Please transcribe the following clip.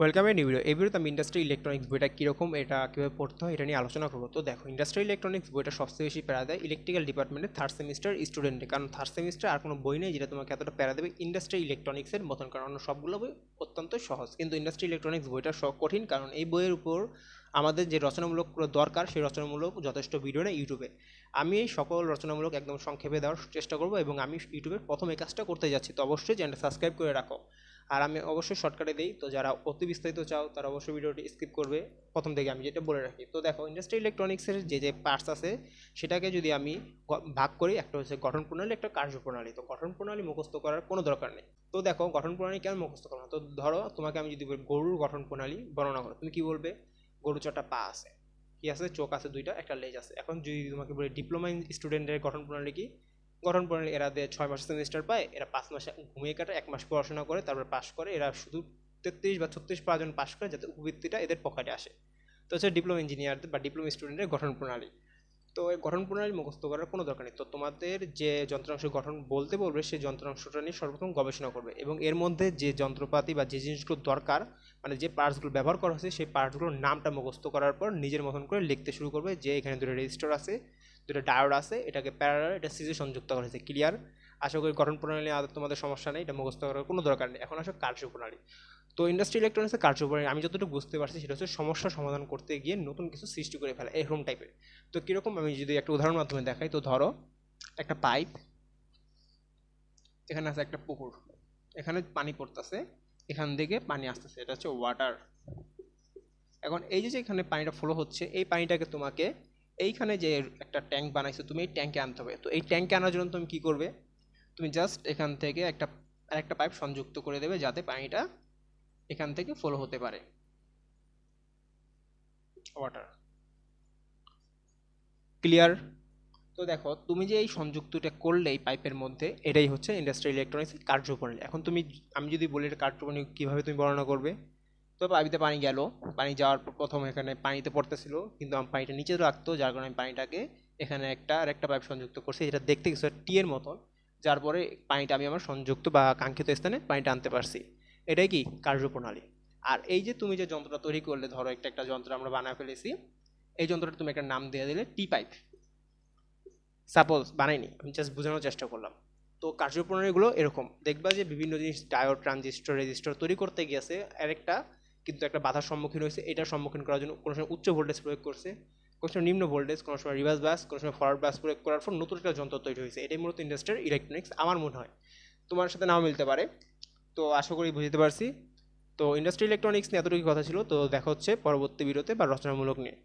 Welcome new video এই ভিডিওতে আমি ইন্ডাস্ট্রি ইলেকট্রনিক্স বইটা কীরকম, এটা কীভাবে পড়তে হয়, এটা নিয়ে আলোচনা করব। তো দেখো ইন্ডাস্ট্রি ইলেকট্রনিক্স বইটা সবচেয়ে বেশি প্যারা দেয় ইলেকট্রিক্যাল ডিপার্টমেন্টের থার্ড সেমিস্টার স্টুডেন্টে কারণ থার্ড সেমিস্টার আর কোনো বই নেই যেটা তোমাকে এতটা প্যারা দেবে ইন্ডাস্ট্রি ইলেকট্রনিক্সের মতন। কারণ সবগুলো বই অত্যন্ত সহজ। কিন্তু ইন্ডাস্ট্রি ইলেকট্রনিক্স বইটা কঠিন, কারণ এই বইয়ের উপর আমাদের যে রচনামূলক দরকার, সেই রচনামূলক যথেষ্ট ভিডিও নেই ইউটিউবে আমি এই সকল রচনামূলক একদম সংক্ষেপে দেওয়ার চেষ্টা করব এবং আমি ইউটিউবের প্রথম এই কাজটা করতে যাচ্ছি। তো অবশ্যই চ্যানেলটা সাবস্ক্রাইব করে রাখো। আর আমি অবশ্যই শর্টকাটে দিই। তো যারা অতি বিস্তারিত চাও, তারা অবশ্যই ভিডিওটি স্কিপ করবে। প্রথম থেকে আমি যেটা বলে রাখি, তো দেখো ইন্ডাস্ট্রি ইলেকট্রনিক্সের যে যে পার্টস আছে, সেটাকে যদি আমি ভাগ করি, একটা হচ্ছে গঠন প্রণালী, একটা কার্যপ্রণালী তো গঠন প্রণালী মুখস্থ করার কোনো দরকার নেই। তো দেখো গঠন প্রণালী কেন মুখস্থ করো না তো ধরো তোমাকে আমি যদি গরুর গঠন প্রণালী বর্ণনা করো। তুমি কি বলবে? গরু চারটা পা আছে। কি আছে? চোখ আছে দুইটা, একটা লেজ আছে। এখন যদি তোমাকে বলি ডিপ্লোমা স্টুডেন্টের গঠন প্রণালী কি? গঠন প্রণালী এরা ছয় মাস সেমিস্টার পায়, এরা পাঁচ মাসে ঘুমিয়ে কাটে এক মাস পড়াশোনা করে, তারপরে পাশ করে, এরা শুধু তেত্রিশ বা ছত্রিশ পাঁচজন পাশ করে যাতে উপবৃত্তিটা এদের পকেটে আসে। তো হচ্ছে ডিপ্লোমা ইঞ্জিনিয়ারদের বা ডিপ্লোমা স্টুডেন্টের গঠন প্রণালী। তো এই গঠন প্রণালী মুখস্থ করার কোনো দরকার নেই। তো তোমাদের যে যন্ত্রাংশ গঠন বলতে বলবে, সেই যন্ত্রাংশটা নিয়ে সর্বপ্রথম গবেষণা করবে এবং এর মধ্যে যে যন্ত্রপাতি বা যে জিনিসগুলো দরকার মানে যে পার্টসগুলো ব্যবহার করা হচ্ছে সেই পার্টসগুলোর নামটা মুখস্থ করার পর নিজের মতন করে লিখতে শুরু করবে যে এখানে দুটো রেজিস্টার আছে দুটো ডায়োড আছে, এটাকে প্যারালাল এটা সিজে সংযুক্ত করা হয়েছে ক্লিয়ার আশা করি গঠন প্রণালী আদৌ তোমাদের সমস্যা নেই, এটা মুখস্থ করার কোনো দরকার নেই। এখন আসো কার্যপ্রণালী তো ইন্ডাস্ট্রি ইলেকট্রনিক্সের কার্যপ্রণালী আমি যতটুকু বুঝতে পারছি সেটা হচ্ছে সমস্যা সমাধান করতে গিয়ে নতুন কিছু সৃষ্টি করে ফেলা এরকম টাইপের তো কীরকম আমি যদি একটা উদাহরণ মাধ্যমে দেখাই, তো ধরো একটা পাইপ এখানে আছে একটা পুকুর, এখানে পানি পড়তেছে, এখান থেকে পানি আসতেছে, এটা হচ্ছে ওয়াটার এখন এই যে যে এখানে পানিটা ফ্লো হচ্ছে, এই পানিটাকে তোমাকে এইখানে যে একটা ট্যাঙ্ক বানাইছো, তুমি এই ট্যাঙ্কে আনতে হবে। তো এই ট্যাঙ্কে আনার জন্য তুমি কি করবে? তুমি জাস্ট এখান থেকে একটা আর একটা পাইপ সংযুক্ত করে দেবে যাতে পানিটা এখান থেকে ফলো হতে পারে। ওয়াটার ক্লিয়ার তো দেখো, তুমি যে এই সংযুক্তটা করলে এই পাইপের মধ্যে, এটাই হচ্ছে ইন্ডাস্ট্রিয়াল ইলেকট্রনিক্স কার্যপ্রণালী। এখন তুমি, আমি যদি বলি এটা কার্যপ্রণালী, কীভাবে তুমি বর্ণনা করবে? তো পাইপে পানি গেল। পানি যাওয়ার পর প্রথম এখানে পানিতে পড়তেছিল, কিন্তু আমি পানিটা নিচে রাখতো, যার কারণে আমি পানিটাকে এখানে একটা আর একটা পাইপ সংযুক্ত করছি, যেটা দেখতে কিছু টি এর মতন, যার পরে পানিটা আমি আমার সংযুক্ত বা কাঙ্ক্ষিত স্থানে পানিটা আনতে পারছি। এটাই কি? কার্যপ্রণালী। আর এই যে তুমি যে যন্ত্রটা তৈরি করলে, ধরো একটা একটা যন্ত্র আমরা বানায় ফেলেছি, এই যন্ত্রটা তুমি একটা নাম দিয়ে দিলে টি পাইপ সাপোজ বানাইনি, আমি জাস্ট বোঝানোর চেষ্টা করলাম। তো কার্যপ্রণালীগুলো এরকম। দেখবা যে বিভিন্ন জিনিস ডায়োড ট্রানজিস্টর রেজিস্টর তৈরি করতে গিয়েছে, আরেকটা কিন্তু একটা বাধার সম্মুখীন হয়েছে, এটার সম্মুখীন করার জন্য কোনো সময় উচ্চ ভোল্টেজ প্রয়োগ করছে, কোনো সময় নিম্ন ভোল্টেজ কোনো সময় রিভার্স বাস কোনো সময় ফরওয়ার্ড বাস প্রয়োগ করার পর নতুন একটা যন্ত্র তৈরি হয়েছে। এটাই মূলত ইন্ডাস্ট্রিয়াল ইলেকট্রনিক্স আমার মনে হয়। তোমার সাথে নাও মিলতে পারে। তো আশা করি বুঝতে পারছি। তো ইন্ডাস্ট্রি ইলেকট্রনিক্স নিয়ে এতটুকু কথা ছিল। তো দেখা হচ্ছে পরবর্তী ভিডিওতে বা রচনামূলক নিয়ে।